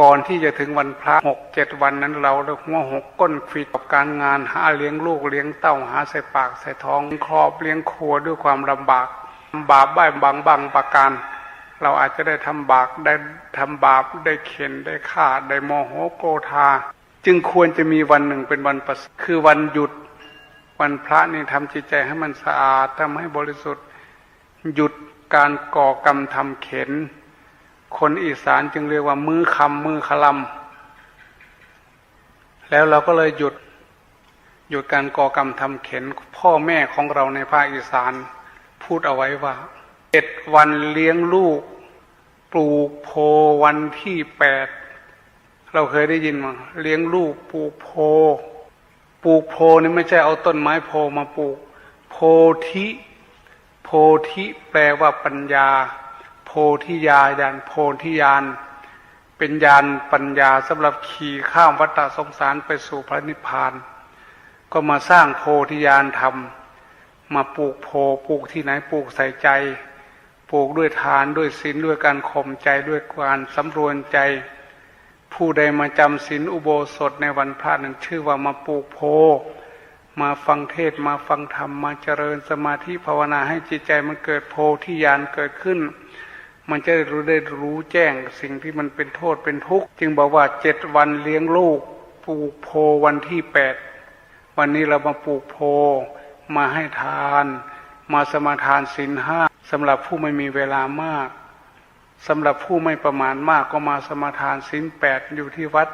ก่อนที่จะถึงวันพระหกเจ็ดวันนั้นเราได้หัวหกก้นฟีกับการงานหาเลี้ยงลูกเลี้ยงเต้าหาใส่ปากใส่ท้องครอบเลี้ยงครัวด้วยความลำบากบาปบ้างบางบางประการ เราอาจจะได้ทำบาปได้ทำบาปได้เข็นได้ฆ่าได้โมโหโกธาจึงควรจะมีวันหนึ่งเป็นวันประเสริฐคือวันหยุด วันพระนี่ทำจิตใจให้มันสะอาดทำให้บริสุทธิ์ หยุดการก่อกรรมทำเข็น คนอีสานจึงเรียกว่ามือคำมือคลำแล้วเราก็เลยหยุดหยุดการก่อกรรมทำเข็นพ่อแม่ของเราในภาคอีสานพูดเอาไว้ว่าเจ็ดวันเลี้ยงลูก ปลูกโพวันที่แปดเราเคยได้ยินมั้งเลี้ยงลูกปลูกโพ ปลูกโพนี่ไม่ใช่เอาต้นไม้โพมาปลูก โพธิ โพธิแปลว่าปัญญา โพธิญาญาณโพธิญาณเป็นญาณปัญญาสำหรับขี่ข้ามวัฏสงสารไปสู่พระนิพพาน ก็มาสร้างโพธิญาณธรรม มาปลูกโพปลูกที่ไหนปลูกใส่ใจ ปลูกด้วยทานด้วยศีลด้วยการข่มใจด้วยการสำรวมใจ ผู้ใดมาจำศีลอุโบสถในวันพระนั้นชื่อว่ามาปลูกโพ มาฟังเทศมาฟังธรรมมาเจริญสมาธิภาวนาให้จิตใจมันเกิดโพธิญาณเกิดขึ้น มันจะได้รู้ได้รู้แจ้งสิ่งที่มันเป็นโทษเป็นทุกข์จึงบอกว่าเจ็ดวันเลี้ยงลูกปลูกโพวันที่แปดวันนี้เรามาปลูกโพมาให้ทาน มาสมาทานศีลห้าสำหรับผู้ไม่มีเวลามากสำหรับผู้ไม่ประมาณมากก็มาสมาทานศีลแปดอยู่ที่วัด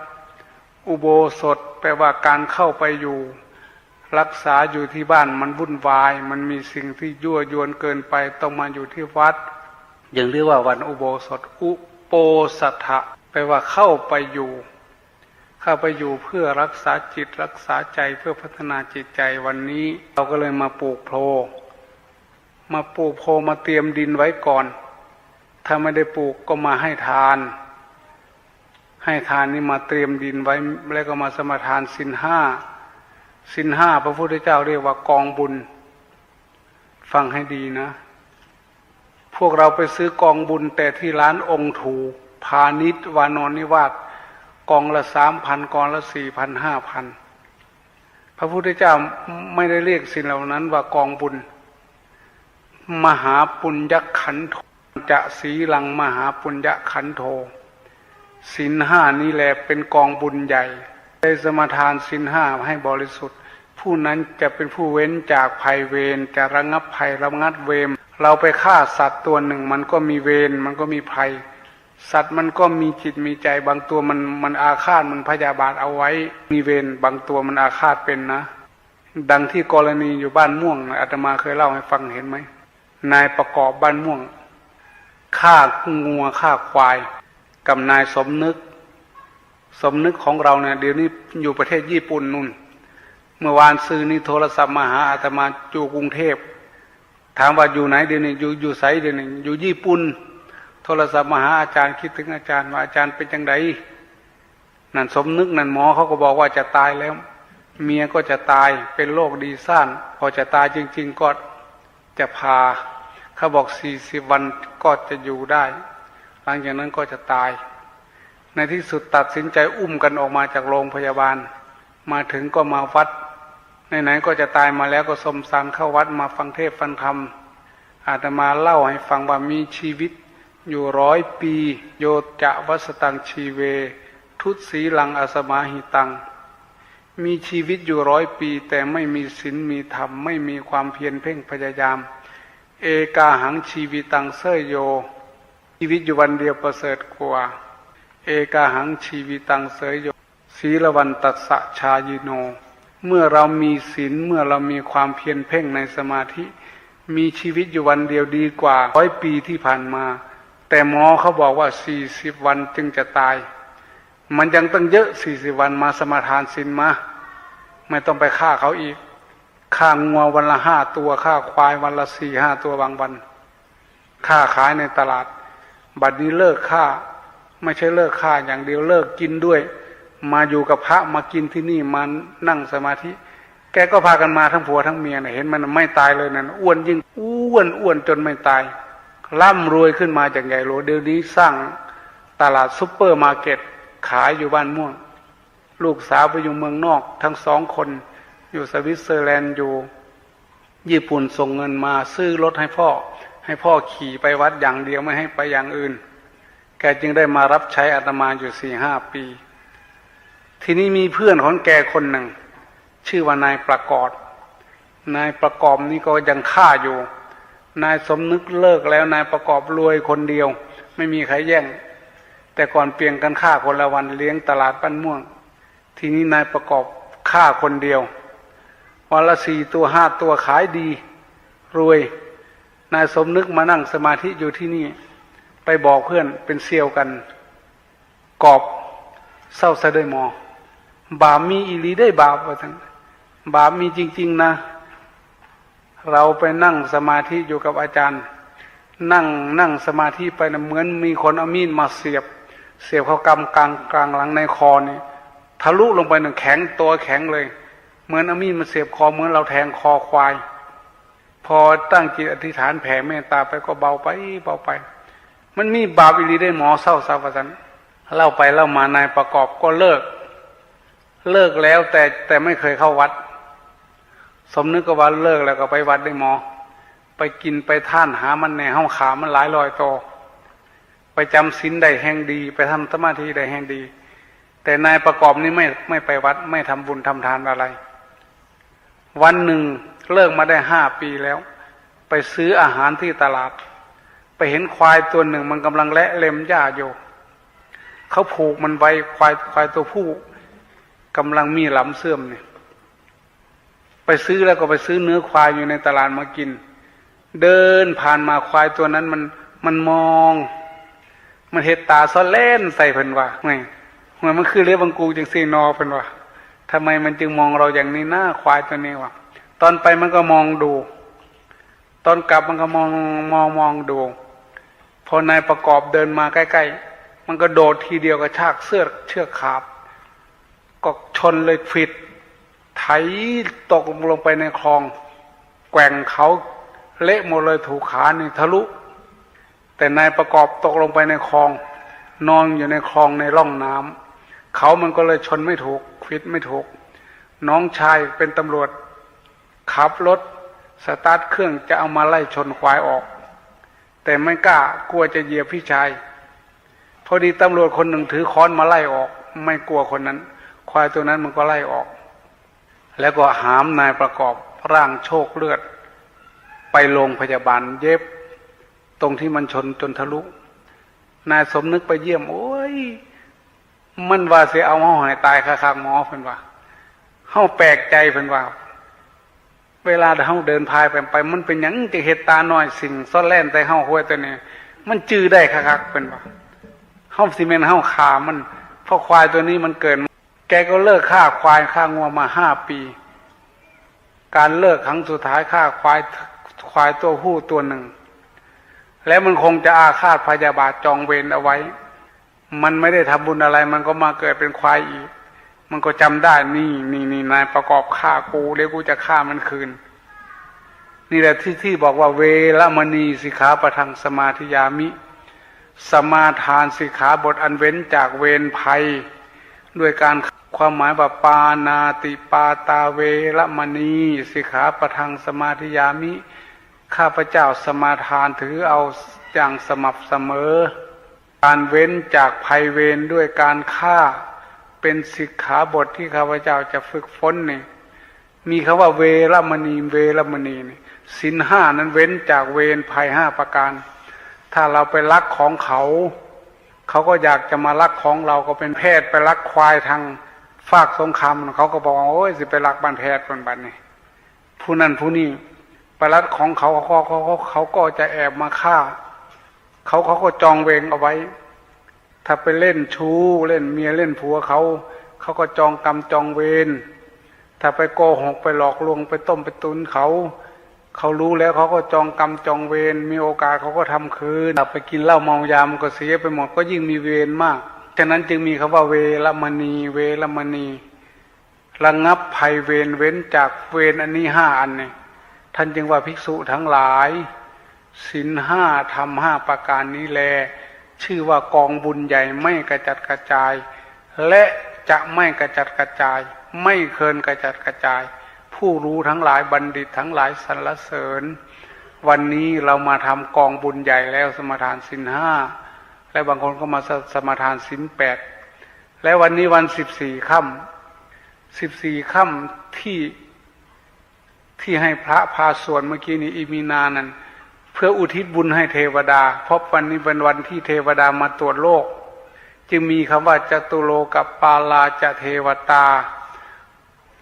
อุโบสถแปลว่าการเข้าไปอยู่ รักษาอยู่ที่บ้านมันวุ่นวาย มันมีสิ่งที่ยั่วยวนเกินไปต้องมาอยู่ที่วัด ย่างเรียกว่าวันอุโบสถอุโปสัทะแปลว่าเข้าไปอยู่ เข้าไปอยู่เพื่อรักษาจิตรักษาใจเพื่อพัฒนาจิตใจวันนี้ เราก็เลยมาปลูกโพมาปลูกโพมาเตรียมดินไว้ก่อน ถ้าไม่ได้ปลูกก็มาให้ทาน ให้ทานนี่มาเตรียมดินไว้แล้วก็มาสมาทานสินห้าสินห้าพระพุทธเจ้าเรียกว่ากองบุญ ฟังให้ดีนะ พวกเราไปซื้อกองบุญแต่ที่ร้านองค์ถูพาณิชวานนนิวาสกองละสามพันกองละสี่พันห้าพันพระพุทธเจ้าไม่ได้เรียกสิ่งเหล่านั้นว่ากองบุญ มหาปุญญขันโทจะสีลังมหาปุญญขันโทสินห้านี้แหละเป็นกองบุญใหญ่ ได้สมาทานสินห้าให้บริสุทธิ์ ผู้นั้นจะเป็นผู้เว้นจากภัยเวรจะระงับภัยระงัดเวร เราไปฆ่าสัตว์ตัวหนึ่ง มันก็มีเวรมันก็มีภัย สัตว์มันก็มีจิตมีใจ บางตัวมันมันอาฆาตมันพยาบาทเอาไว้ มีเวรบางตัวมันอาฆาตเป็นนะ ดังที่กรณีอยู่บ้านม่วงอาตมาเคยเล่าให้ฟังเห็นไหมนายประกอบบ้านม่วงฆ่างัวฆ่าควาย กับนายสมนึก สมนึกของเราเนี่ยเดี๋ยวนี้อยู่ประเทศญี่ปุ่นนู่น เมื่อวานซื้อนี่โทรศัพท์มาหาอาตมาอยู่กรุงเทพ ถามว่าอยู่ไหนเดี๋ยวนี้อยู่อยู่ไสเดี๋ยวนี้อยู่ญี่ปุ่น โทรศัพท์มาหาอาจารย์คิดถึงอาจารย์ว่าอาจารย์เป็นจังไดนั่นสมนึกนั่นหมอเขาก็บอกว่าจะตายแล้ว เมียก็จะตายเป็นโรคดีซ่านพอจะตายจริง ๆ ก็จะพาเขาบอกสี่สิบวันก็จะอยู่ได้ หลังจากนั้นก็จะตาย ในที่สุดตัดสินใจอุ้มกันออกมาจากโรงพยาบาล มาถึงก็มาวัด ไหนๆก็จะตายมาแล้วก็สมสารเข้าวัดมาฟังเทศฟังธรรมอาตมาเล่าให้ฟังว่ามีชีวิต อยู่ร้อยปี โยจะวัสตังชีเว ทุตสีลังอสมาหิตัง มีชีวิตอยู่ร้อยปี แต่ไม่มีศีลมีธรรม ไม่มีความเพียรเพ่งพยายาม เอกาหังชีวิตังเสยโย ชีวิตอยู่วันเดียวประเสริฐกว่า เอกาหังชีวิตังเสยโยศีลวันตัสสะชายิโน เมื่อเรามีศีลเมื่อเรามีความเพียรเพ่งในสมาธิ มีชีวิตอยู่วันเดียวดีกว่าร้อยปีที่ผ่านมา แต่หมอเขาบอกว่าสี่สิบวันจึงจะตาย มันยังตั้งเยอะสี่สิบวันมาสมาทานศีลมา ไม่ต้องไปฆ่าเขาอีกฆ่างัววันละห้าตัวฆ่าควายวันละสี่ห้าตัวบางวันฆ่าขายในตลาด บัดนี้เลิกฆ่า ไม่ใช่เลิกฆ่าอย่างเดียวเลิกกินด้วย มาอยู่กับพระมากินที่นี่มานั่งสมาธิ แกก็พากันมาทั้งผัวทั้งเมียเนี่ยเห็นมันไม่ตายเลยนั่นอ้วนยิ่งอ้วนอ้วนจนไม่ตาย ร่ำรวยขึ้นมาจากใหญ่โลเดี๋ยวนี้สร้างตลาดซุปเปอร์มาร์เก็ตขายอยู่บ้านม่วง ลูกสาวไปอยู่เมืองนอก ทั้งสองคนอยู่สวิตเซอร์แลนด์อยู่ ญี่ปุ่นส่งเงินมาซื้อรถให้พ่อ ให้พ่อขี่ไปวัดอย่างเดียวไม่ให้ไปอย่างอื่น แกจึงได้มารับใช้อาตมาอยู่สี่ห้าปี ทีนี้มีเพื่อนของแกคนหนึ่ง ชื่อว่านายประกอบนายประกอบนี่ก็ยังฆ่าอยู่ นายสมนึกเลิกแล้วนายประกอบรวยคนเดียว ไม่มีใครแย่ง แต่ก่อนเปลี่ยนกันฆ่าคนละวันเลี้ยงตลาดปั้นม่วง ทีนี้นายประกอบฆ่าคนเดียววันละสี่ตัวห้าตัวขายดี รวย นายสมนึกมานั่งสมาธิอยู่ที่นี่ ไปบอกเพื่อนเป็นเซียวกัน กอบเศร้าซะด้วยมอ บาปมีอีหลีได้บาปว่าทั้งบาปมีจริง ๆนะ เราไปนั่งสมาธิอยู่กับอาจารย์ นั่งนั่งสมาธิไปนะเหมือนมีคนเอามีดมาเสียบ เสียบเข้ากำกลางกลางหลังในคอนี่ทะลุลงไปหนึ่งแข็งตัวแข็งเลย เหมือนเอามีดมาเสียบคอเหมือนเราแทงคอควาย พอตั้งจิตอธิษฐานแผ่เมตตาไปก็เบาไปเบาไป มันมีบาปอีหลีได้หมอเศร้าซาฟสันเล่าไปเล่ามานายประกอบก็เลิก เลิกแล้วแต่แต่ไม่เคยเข้าวัด สมนึกก็ว่าเลิกแล้วก็ไปวัดได้หมอ ไปกินไปท่านหามันในห้องขามันหลายรอยโตไปจำศีลได้แห่งดี ไปทำสมาธิได้แห่งดี แต่นายประกอบนี่ไม่ไม่ไปวัด ไม่ทำบุญทำทานอะไร วันหนึ่งเลิกมาได้ห้าปีแล้ว ไปซื้ออาหารที่ตลาด ไปเห็นควายตัวหนึ่งมันกำลังและเล็มหญ้าอยู่เขาผูกมันไว้ควายควายตัวผู้ กำลังมีหลำเสื่อมเนี่ย ไปซื้อแล้วก็ไปซื้อเนื้อควายอยู่ในตลาดมากิน เดินผ่านมาควายตัวนั้นมันมันมอง มันเห็ดตาซ้อนเล่นใส่เพิ่นว่าไงมันมันคือเรียบังกูจังซีนอเพิ่นว่าทำไมมันจึงมองเราอย่างนี้หน้าควายตัวนี้วะตอนไปมันก็มองดู ตอนกลับมันก็มองมองมองดู พอนายประกอบเดินมาใกล้ ๆ มันก็โดดทีเดียวกระชากเสื้อเชือกขาด ก็ชนเลยฟิด ไถตกลงไปในคลอง แกว่งเขาเละหมดเลยถูกขานี่ทะลุ แต่นายประกอบตกลงไปในคลอง นอนอยู่ในคลองในร่องน้ำเขามันก็เลยชนไม่ถูกฟิดไม่ถูก น้องชายเป็นตำรวจ ขับรถสตาร์ทเครื่องจะเอามาไล่ชนควายออก แต่ไม่กล้ากลัวจะเหยียบพี่ชาย พอดีตำรวจคนหนึ่งถือค้อนมาไล่ออก ไม่กลัวคนนั้น ควายตัวนั้นมันก็ไล่ออก แล้วก็หามนายประกอบร่างโชคเลือด ไปโรงพยาบาลเย็บ ตรงที่มันชนจนทะลุ นายสมนึกไปเยี่ยม โอ้ย มันว่าเสียเอาหอหายตายคาคางหมอเพิ่นว่าเฮาแปลกใจเพิ่นว่า เวลาเฮาเดินพายไปไป มันเป็นหยังจะเห็ดตาหน้อยสิ่งซ่อนแล่นแต่เฮาห้วยตัวนี้มันจื้อได้คักๆเพิ่นว่าเฮาซีเมนเฮาขามันเพราะควายตัวนี้มันเกิน แกก็เลิกฆ่าควายฆ่างัวมาห้าปี การเลิกครั้งสุดท้ายฆ่าควายควายตัวผู้ตัวหนึ่ง แล้วมันคงจะอาฆาตพยาบาทจองเวรเอาไว้ มันไม่ได้ทำบุญอะไร มันก็มาเกิดเป็นควายอีก มันก็จำได้นี่นี่นี่นายประกอบฆ่ากูเดี๋ยวกูจะฆ่ามันคืน นี่แหละที่ที่บอกว่าเวรมณีสิกขาประทังสมาธิยามิ สมาทานสิกขาบทอันเว้นจากเวรภัย ด้วยการความหมายว่าปานาติปาตาเวรมณีสิกขาประทังสมาธิยามิ ข้าพเจ้าสมาทานถือเอาอย่างสม่ำเสมอ การเว้นจากภัยเวรด้วยการฆ่าเป็นสิกขาบทที่ข้าพเจ้าจะฝึกฝนนี่มีคาว่าเวรมณีเวรมณีนี่สินห้านั้นเว้นจากเวรภัยห้าประการ ถ้าเราไปลักของเขา เขาก็อยากจะมาลักของเราก็เป็นแพทย์ไปลักควายทางฝากสงครามเขาก็บอกว่าโอ้ยสิไปลักบ้านแพทย์คนบันนี่ผู้นั้นผู้นี้ไปลักของเขาเขาเขาเขาเขาก็จะแอบมาฆ่า เขาเขาก็จองเวงเอาไว้ ถ้าไปเล่นชู้เล่นเมียเล่นผัวเขา เขาก็จองกรรมจองเวรถ้าไปโกหกไปหลอกลวงไปต้มไปตุนเขา เขารู้แล้วเขาก็จองกรรมจองเวรมีโอกาสเขาก็ทำคืนไปกินเหล้าเมายามก็เสียไปหมดก็ยิ่งมีเวรมาก ฉะนั้นจึงมีคำว่าเวรมณีเวรมณีระงับภัยเวรเว้นจากเวรอันนี้ห้าอันเนี่ยท่านจึงว่าภิกษุทั้งหลายศีลห้าทำห้าประการนี้แล ชื่อว่ากองบุญใหญ่ไม่กระจัดกระจาย และจะไม่กระจัดกระจาย ไม่เคินกระจัดกระจาย ผู้รู้ทั้งหลายบัณฑิตทั้งหลายสรรเสริญ วันนี้เรามาทำกองบุญใหญ่แล้วสมทานสินห้าและบางคนก็มาสสมทานสินแปดและวันนี้วันสิบสี่ค่ำสิบสี่ค่ำที่ที่ให้พระพาสวดเมื่อกี้นี้อีมีนานั้น เพื่ออุทิศบุญให้เทวดา เพราะวันนี้เป็นวันที่เทวดามาตรวจโลก จึงมีคำว่าจตุโลกับปาลาจะเทวตา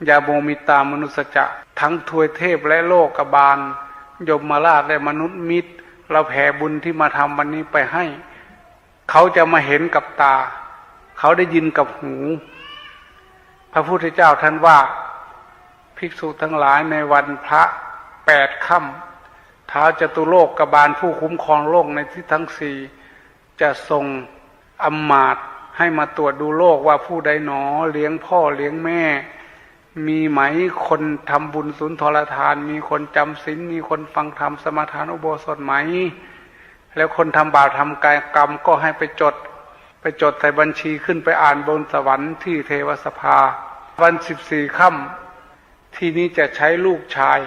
ยาโมมิตามนุสจะทั้งทวยเทพและโลกกบาล ยมมาราชและมนุษย์มิตร เราแผ่บุญที่มาทำวันนี้ไปให้ เขาจะมาเห็นกับตา เขาได้ยินกับหู พระพุทธเจ้าท่านว่า ภิกษุทั้งหลายในวันพระแปดค่ำท้าวจตุโลกกบาลผู้คุ้มครองโลกในที่ทั้งสี่จะทรงอำมาตย์ให้มาตรวจดูโลกว่าผู้ใดหนอ เลี้ยงพ่อเลี้ยงแม่ มีไหมคนทำบุญสุนทรทาน มีคนจำศีลมีคนฟังธรรมสมาทานอุโบสถไหม แล้วคนทำบาปทำกายกรรมก็ให้ไปจด ไปจดใส่บัญชีขึ้นไปอ่านบนสวรรค์ที่เทวสภา วันสิบสี่ค่ำที่นี้จะใช้ลูกชาย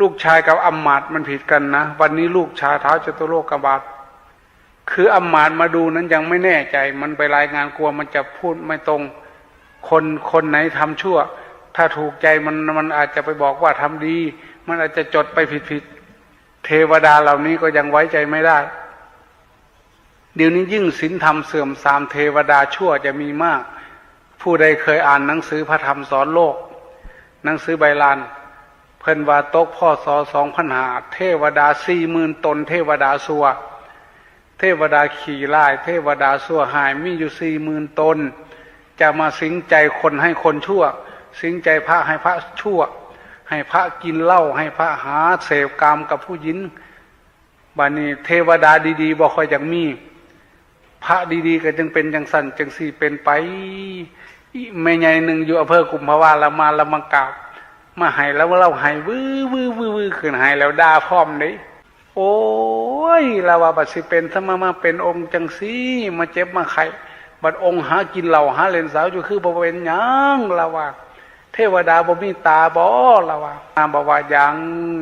ลูกชายกับอัมมาดมันผิดกันนะ วันนี้ลูกชายเท้าจตุโลกบาทคืออัมมาดมาดูนั้นยังไม่แน่ใจ มันไปรายงานกลัวมันจะพูดไม่ตรง คนคนไหนทำชั่ว ถ้าถูกใจมันมันอาจจะไปบอกว่าทำดี มันอาจจะจดไปผิดผิดเทวดาเหล่านี้ก็ยังไว้ใจไม่ได้ เดี๋ยวนี้ยิ่งศีลธรรมเสื่อมทรามเทวดาชั่วจะมีมาก ผู้ใดเคยอ่านหนังสือพระธรรมสอนโลก หนังสือใบลาน เพิ่นว่าตกพ่อสอสองพันหาเทวดาสี่หมื่นตน เทวดาสัวเทวดาขี่ไล่เทวดาสัวหายมีอยู่สี่หมื่นตน จะมาสิงใจคนให้คนชั่ว สิงใจพระให้พระชั่ว ให้พระกินเหล้าให้พระหาเสพกามกับผู้หญิงบานี้เทวดาดีๆบ่ค่อยจังมี พระดีๆ ก็จึงเป็นจังสันจังสี่เป็นไปอีแม่ใหญ่หนึ่งอยู่อำเภอกุมภาวาละมาละมังกราบมาใหายแล้วเราใหายวื้อวื้อวื้อวื้อขึ้นใหายแล้วด่าพร้อมเลยโอ้ยเราว่าบัดสิเป็นถ้ามามาเป็นองค์จังซี่มาเจ็บมาไข้ บัดองค์หากินเหล่าหาเลนสาวอยู่คือบ่เป็นหยังเราว่า เทวดาบ่มีตาบ่เราว่าอาบอกว่ายัง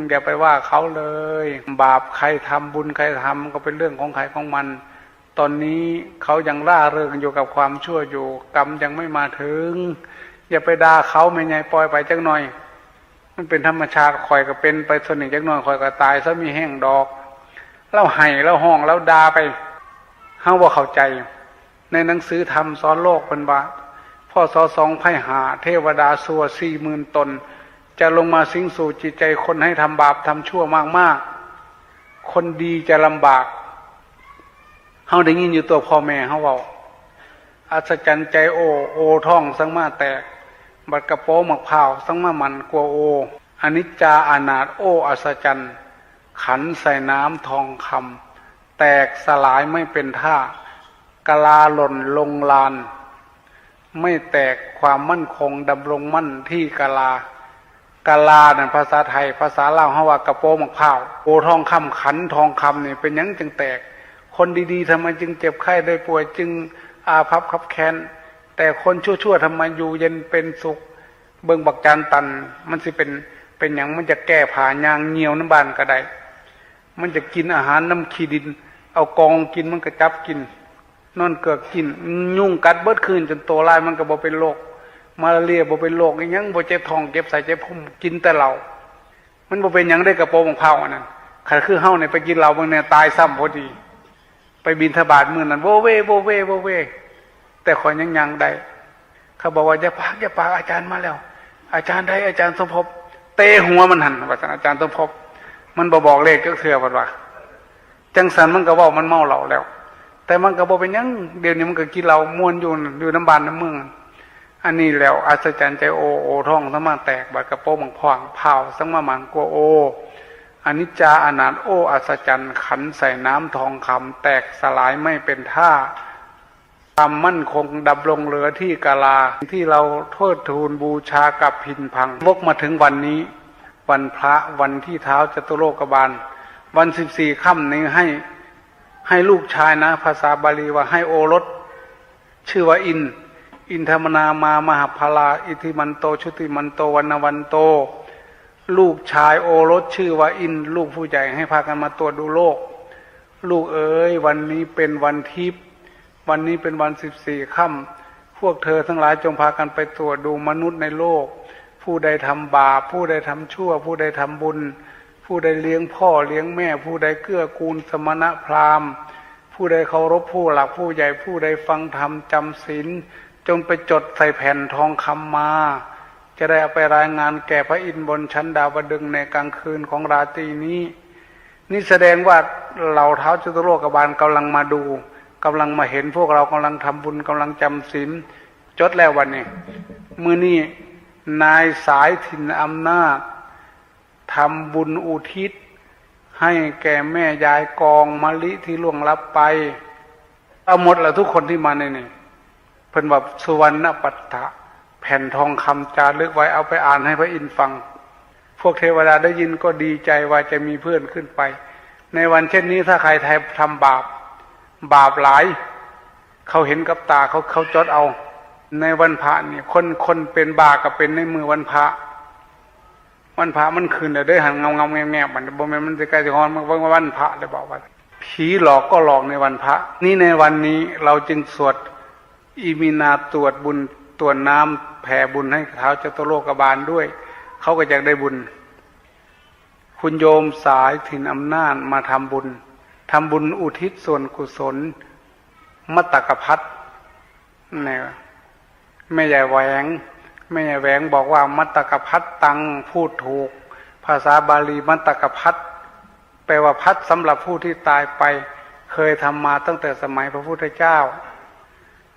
อย่าไปว่าเขาเลย บาปใครทำบุญใครทำก็เป็นเรื่องของใครของมัน ตอนนี้เขายังล่าเริงอยู่กับความชั่วอยู่ กรรมยังไม่มาถึง อย่าไปด่าเขาไม่ไงปล่อยไปจักหน่อย มันเป็นธรรมชาติคอยก็เป็นไปส่วนหนึ่งจักหน่อยคอยก็ตายซะมีแห้งดอกเล่าไห้เล่าห้องแล้วด่าไปเฮาว่าเข้าใจ ในหนังสือธรรมสอนโลกเป็นว่าพ่อสอสองไพ่หา เทวดาสัวสี่หมื่นตน จะลงมาสิงสู่จิตใจคนให้ทำบาปทำชั่วมากๆ คนดีจะลำบากเฮาได้ยินอยู่ตัวพ่อแม่เฮาเว้าอัศจรรย์ใจโอ โอท่องสังมาแตก บัดกระโปงหมักเผาวสังมามันกลัวโออนิจจาอานาถโออัศจรรย์ขันใส่น้ำทองคำแตกสลายไม่เป็นท่า กะลาหล่นลงลาน ไม่แตกความมั่นคงดำรงมั่นที่กะลากะลานั่นภาษาไทย ภาษาลาวเฮาว่ากระโปงมักเผาวโอทองคำขันทองคำเนี่ยเป็นยังจึงแตก คนดีๆทำไมจึงเจ็บไข้ได้ป่วยจึงอาภัพคับแค้นแต่คนชั่วๆทำไมอยู่เย็นเป็นสุข เบิ่งบักจานตัน มันสิเป็นเป็นอย่างมันจะแก้ผ่ายางเงียวน้ำบานก็ได้ มันจะกินอาหารน้ำขี้ดิน เอากองกินมันก็จับกิน นอนเกือกกิน ยุ่งกัดเบิดคืนจนโตลายมันก็บ่เป็นโรคมาลาเรียบ่เป็นโรคอีหยังบ่เจ็บท้องเจ็บใส่เจ็บพุงกินแต่เหล้ามันบ่เป็นยังได้กระโปรงเผาอันนั้นขันคือเฮาเนี่ยไปกินเหล้าบางเนี่ยตายซ้ำพอดี ไปบินทบาทมือนั้นโวเวโวเวโวเว แต่ขอยังยังได้เขาบอกว่าอย่าปากอย่าปากอาจารย์มาแล้ว อาจารย์ได้อาจารย์สมภพเตะหัวมันหันว่าอาจารย์สมภพมันบอบอกเลขก็เถื่อว่าจังสันมันก็บอกมันเมาเหล่าแล้ว แต่มันก็บอกเป็นยังเดี๋ยวนี้มันก็กินเหล้ามวนอยู่อยู่น้ำบานน้ำเมืองอันนี้แล้วอัศจรรย์ใจโอโอท่องสมาแตกบัดกระโปงบังพองเผาสังมามันกัวโออนิจจาอนันต์โออัศจรรย์ขันใส่น้ำทองคำแตกสลายไม่เป็นท่าความมั่นคงดำรงเหลือที่กาลาที่เราโทษทูลบูชากับพินพังวกมาถึงวันนี้ วันพระวันที่เท้าจตุโลกบาล วันสิบสี่ค่ำนี้ให้ ให้ลูกชายนะ ภาษาบาลีว่าให้โอรส ชื่อว่าอิน อินทมนามามหาพลา อิทิมันโต ชุติมันโตวันวันโต ลูกชายโอรสชื่อว่าอิน ลูกผู้ใหญ่ให้พากันมาตรวจดูโลก ลูกเอ๋ยวันนี้เป็นวันทิพย์วันนี้เป็นวันสิบสี่ค่ำพวกเธอทั้งหลายจงพากันไปตรวจดูมนุษย์ในโลก ผู้ใดทำบาปผู้ใดทำชั่ว ผู้ใดทำบุญ ผู้ใดเลี้ยงพ่อเลี้ยงแม่ ผู้ใดเกื้อกูลสมณะพราหมณ์ ผู้ใดเคารพผู้หลักผู้ใหญ่ผู้ใดฟังธรรมจำศีลจงไปจดใส่แผ่นทองคำมา จะได้เอาไปรายงานแก่พระอินทร์บนชั้นดาวดึงในกลางคืนของราตรีนี้ นี่แสดงว่าเหล่าเท้าจุตโลกบาลกำลังมาดูกำลังมาเห็นพวกเรากำลังทำบุญกำลังจำศีลจดแล้ววันนี้ มือนี้นายสายถิ่นอำนาจ ทำบุญอุทิศ ให้แก่แม่ยายกองมะลิที่ล่วงลับไปเอาหมดแล้วทุกคนที่มาในนี่เพิ่นแบบสุวรรณปัตถะแผ่นทองคำจารึกไว้เอาไปอ่านให้พระอินทร์ฟัง พวกเทวดาได้ยินก็ดีใจว่าจะมีเพื่อนขึ้นไป ในวันเช่นนี้ถ้าใครทำบาป บาปหลาย เขาเห็นกับตาเขาเขาจดเอา ในวันพระนี่คนคนเป็นบากับเป็นในมือวันพระ วันพระมันคืนเด้อหันเงาเงาแงแงมันบ่แม่มันจะใกล้จะฮอนมันว่าวันพระเลยบอกว่าผีหลอกก็หลอกในวันพระ นี่ในวันนี้เราจึงสวดอีมีนาตรวจบุญตรวจน้ำแผ่บุญให้เท้าเจ้าตโลกบาลด้วย เขาก็จะได้บุญ คุณโยมสายถิ่นอำนาจมาทำบุญทำบุญอุทิศส่วนกุศลมตตกพัฒเนี่ยแม่ใหญ่แหวง แม่แหวงบอกว่ามัตตกพัฒตังพูดถูก ภาษาบาลีมัตตกพัฒแปลว่าพัดสำหรับผู้ที่ตายไป เคยทำมาตั้งแต่สมัยพระพุทธเจ้า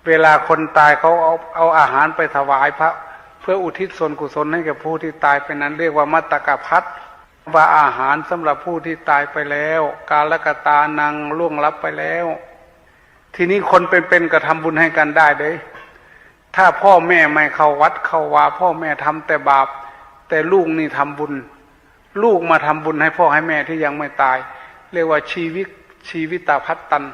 เวลาคนตายเขาเอาเอาอาหารไปถวายพระ เพื่ออุทิศส่วนกุศลให้กับผู้ที่ตายไปนั้น เรียกว่ามัตตกพัฒว่าอาหารสำหรับผู้ที่ตายไปแล้ว กาลกตานังล่วงลับไปแล้ว ทีนี้คนเป็นๆก็ทำบุญให้กันได้เด้ ถ้าพ่อแม่ไม่เข้าวัดเข้าวาพ่อแม่ทำแต่บาป แต่ลูกนี่ทำบุญ ลูกมาทำบุญให้พ่อให้แม่ที่ยังไม่ตาย เรียกว่าชีวิตชีวิตตาพัตตัน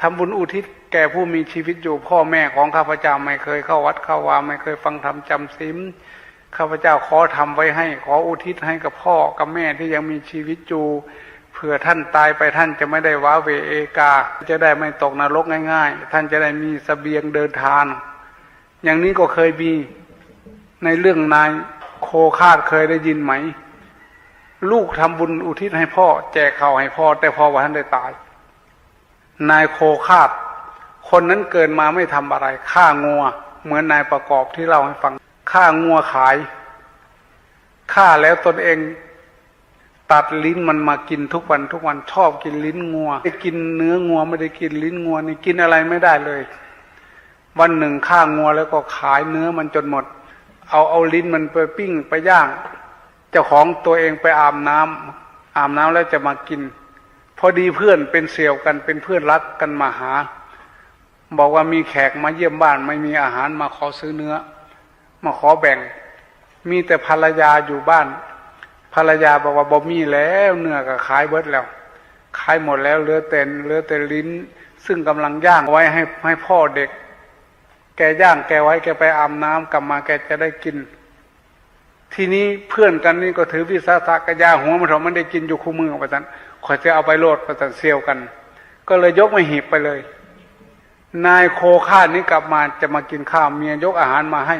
ทำบุญอุทิศแก่ผู้มีชีวิตอยู่พ่อแม่ของข้าพเจ้าไม่เคยเข้าวัดเข้าวาไม่เคยฟังธรรมจำศีลข้าพเจ้าขอทำไว้ให้ ขออุทิศให้กับพ่อกับแม่ที่ยังมีชีวิตอยู่เผื่อท่านตายไปท่านจะไม่ได้ว้าเวเอกา จะได้ไม่ตกนรกง่าย ๆ ท่านจะได้มีสเสบียงเดินทาง อย่างนี้ก็เคยมีในเรื่องนายโคคาดเคยได้ยินไหม ลูกทำบุญอุทิศให้พ่อ แจกข้าวให้พ่อ แต่พ่อว่าท่านได้ตาย นายโคคาด คนนั้นเกินมาไม่ทำอะไรฆ่างัว เหมือนนายประกอบที่เล่าให้ฟังฆ่างัวขายฆ่าแล้วตนเอง ตัดลิ้นมันมากินทุกวันทุกวันชอบกินลิ้นงัวได้กินเนื้องัวไม่ได้กินลิ้นงัวนี่กินอะไรไม่ได้เลย วันหนึ่งฆ่างัวแล้วก็ขายเนื้อมันจนหมด เอาเอาลิ้นมันไปปิ้งไปย่าง เจ้าของตัวเองไปอาบน้ำอาบน้ำแล้วจะมากิน พอดีเพื่อนเป็นเสี่ยวกันเป็นเพื่อนรักกันมาหา บอกว่ามีแขกมาเยี่ยมบ้าน ไม่มีอาหารมาขอซื้อเนื้อ มาขอแบ่ง มีแต่ภรรยาอยู่บ้าน ภรรยาบอกว่าบ่มีแล้วเนื้อก็ขายเบิดแล้วขายหมดแล้วเหลือแต่เหลือแต่ลิ้น ซึ่งกำลังย่างไว้ให้ให้พ่อเด็ก แกย่างแกไว้แกไปอาบน้ำกลับมาแกจะได้กิน ทีนี้เพื่อนกันนี่ก็ถือวิสาสะกระยาหัวมันถมันได้กินอยู่คู่มือประจันขอจะเอาไปโลดประจันเซียวกัน ก็เลยยกมาหีบไปเลย นายโคข้านี้กลับมาจะมากินข้าวเมียยกอาหารมาให้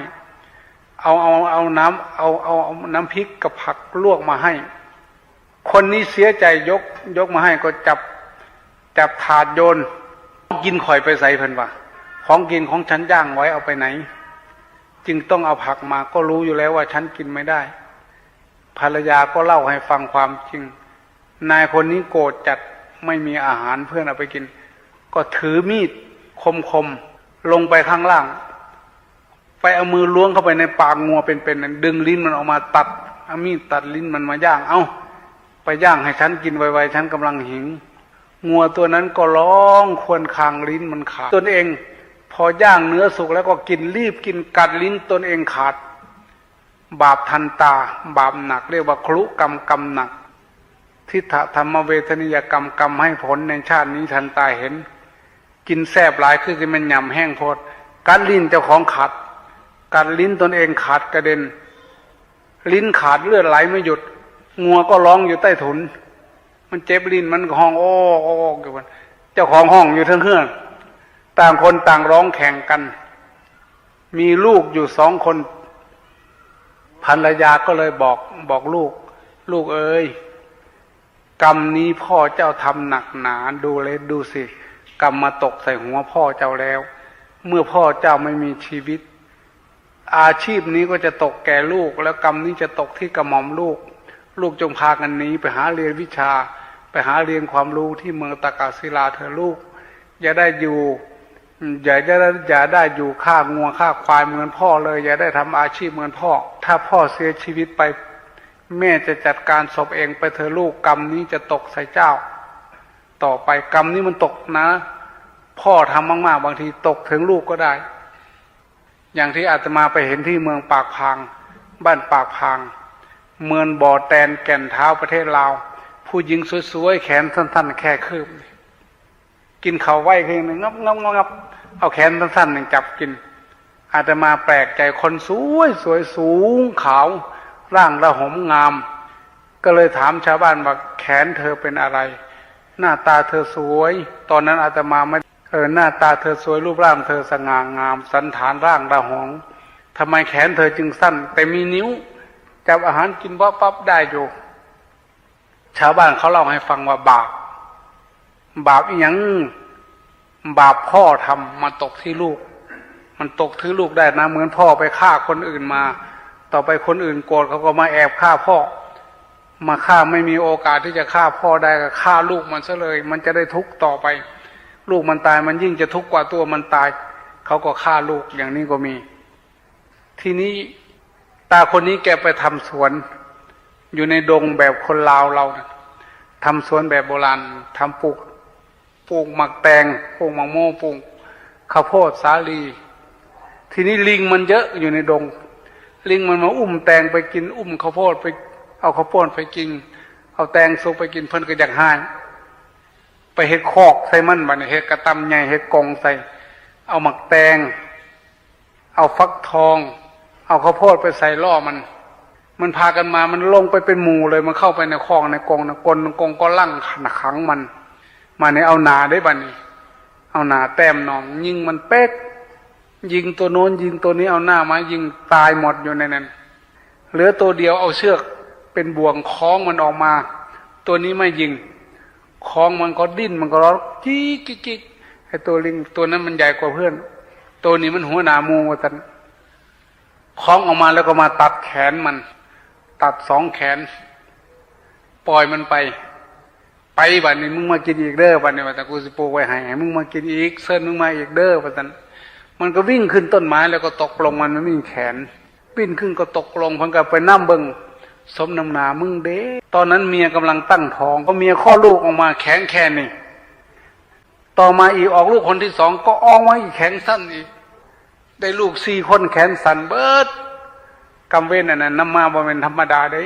เอาเอาเอาน้ำเอาเอาเอาน้ำพริกกับผักลวกมาให้ คนนี้เสียใจยกยกมาให้ก็จับจับถาดโยนกินข่อยไปใส่เพิ่นว่า ของกินของฉันย่างไว้เอาไปไหน จึงต้องเอาผักมา ก็รู้อยู่แล้วว่าฉันกินไม่ได้ ภรรยาก็เล่าให้ฟังความจริง นายคนนี้โกรธจัดไม่มีอาหารเพื่อนเอาไปกิน ก็ถือมีดคมคมลงไปข้างล่าง ไปเอามือล้วงเข้าไปในปากงัวเป็นๆดึงลิ้นมันออกมาตัดเอามีดตัดลิ้นมันมาย่าง เอา้า ไปย่างให้ฉันกินไวๆฉันกำลังหิงงัวตัวนั้นก็ร้องควนคางลิ้นมันขาดตนเอง พอย่างเนื้อสุกแล้วก็กินรีบกินกัดลิ้นตนเองขาด บาปทันตา บาปหนัก เรียกว่าครุกรรมกรรมหนัก ทิฏฐธรรมเวทนิยกรรมกรรมให้ผลในชาตินี้ทันตาเห็น กินแซบหลายคือจะมันยำแห้งพดการลิ้นเจ้าของขาดการลิ้นตนเองขาดกระเด็น ลิ้นขาดเลือดไหลไม่หยุด งัวก็ร้องอยู่ใต้ถุน มันเจ็บลิ้นมันห้องโอ้โอ้อยู่มันเจ้าของห้องอยู่ทั้งเครื่อง ต่างคนต่างร้องแข่งกัน มีลูกอยู่สองคนภรรยาก็เลยบอกบอกลูก ลูกเอ้ยกรรมนี้พ่อเจ้าทำหนักหนาดูเลยดูสิ กรรมมาตกใส่หัวพ่อเจ้าแล้ว เมื่อพ่อเจ้าไม่มีชีวิต อาชีพนี้ก็จะตกแก่ลูก แล้วกรรมนี้จะตกที่กระหม่อมลูก ลูกจงพากันหนี้ไปหาเรียนวิชา ไปหาเรียนความรู้ที่เมืองตากาศิลาเธอะลูกอย่าได้อยู่ อย่าได้อย่าได้อยู่ข้างัวข้าควายเหมือนพ่อเลย อย่าได้ทำอาชีพเหมือนพ่อ ถ้าพ่อเสียชีวิตไป แม่จะจัดการศพเองไปเธอลูกกรรมนี้จะตกใส่เจ้า ต่อไปกรรมนี้มันตกนะ พ่อทำมาก ๆ บางทีตกถึงลูกก็ได้ อย่างที่อาตมาไปเห็นที่เมืองปากพางบ้านปากพางเมืองบ่อแตนแก่นเท้าประเทศลาวผู้หญิงสวยๆแขนสั้นๆแค่คืบกินเขาไหวคืนหนึ่งงับงับงับงับ เอาแขนสั้นๆหนึ่งจับกิน อาตมาแปลกใจคนสวยสวยสูงขาว ร่างระหมงาม ก็เลยถามชาวบ้านว่าแขนเธอเป็นอะไร หน้าตาเธอสวย ตอนนั้นอาตมาไม่เออหน้าตาเธอสวยรูปร่างเธอสง่างาม สันฐานร่างระหองทำไมแขนเธอจึงสั้น แต่มีนิ้วจับอาหารกินว่าปั๊บได้อยู่ ชาวบ้านเขาเล่าให้ฟังว่าบาปบาปอหยัง บาปพ่อทำมาตกที่ลูก มันตกที่ลูกได้นะ เหมือนพ่อไปฆ่าคนอื่นมา ต่อไปคนอื่นโกรธเขาก็มาแอบฆ่าพ่อ มาฆ่าไม่มีโอกาสที่จะฆ่าพ่อได้ก็ฆ่าลูกมันซะเลย มันจะได้ทุกข์ต่อไป ลูกมันตายมันยิ่งจะทุกข์กว่าตัวมันตาย เขาก็ฆ่าลูกอย่างนี้ก็มี ทีนี้ตาคนนี้แกไปทำสวน อยู่ในดงแบบคนลาวเรานะทำสวนแบบโบราณทำปลูก ปลูกหมักแตงปลูกหมักโม่ปลูกข้าวโพดสาลี ทีนี้ลิงมันเยอะอยู่ในดง ลิงมันมาอุ้มแตงไปกิน อุ้มข้าวโพดไป เอาข้าวโพดไปกิน เอาแตงสุกไปกินเพิ่นก็อยากหายไปเฮ็ดคอกใส่มันบันเฮ็ดกระตำใหญ่เฮ็ดกองใส่ เอาหมักแตง เอาฟักทอง เอาข้าวโพดไปใส่ล่อมัน มันพากันมามันลงไปเป็นหมู่เลย มันเข้าไปในคลองในกรงในกลกรงก็ลั่งขังมัน มาในเอาหนาได้บัดนี้เอาหนาแต้มหนอง ยิงมันเป๊กยิงตัวโน้นยิงตัวนี้เอาหน้ามายิงตายหมดอยู่ในนั้นเหลือตัวเดียวเอาเชือกเป็นบ่วงคล้องมันออกมา ตัวนี้ไม่ยิงคล้องมันก็ดิ้นมันก็ร้องกิ๊กกิ๊กไอ้ตัวลิงตัวนั้นมันใหญ่กว่าเพื่อน ตัวนี้มันหัวหนามูว่าตันคล้องออกมาแล้วก็มาตัดแขนมัน ตัดสองแขน ปล่อยมันไป ไปบัดนี้มึงมากินอีกเด้อบัดนี้ว่าแต่กูสิปลูกไว้ให้ให้มึงมากินอีกเซิร์นมึงมาอีกเด้อว่าตันมันก็วิ่งขึ้นต้นไม้แล้วก็ตกลงมันไม่มีแขนวิ่งขึ้นก็ตกลงพันก็ไปน้ำเบิงสมน้ำหนามึงเด้ ตอนนั้นเมียกำลังตั้งท้อง ก็เมียข้อดลูกออกมาแข็งแค่นี่ต่อมาอีกออกลูกคนที่สองก็ออกมาอีกแขนสั้นอีก ได้ลูกสี่คนแขนสั้นเบิดกำเว้นอันนั้นน้ำมาบ่เป็นธรรมดาเด้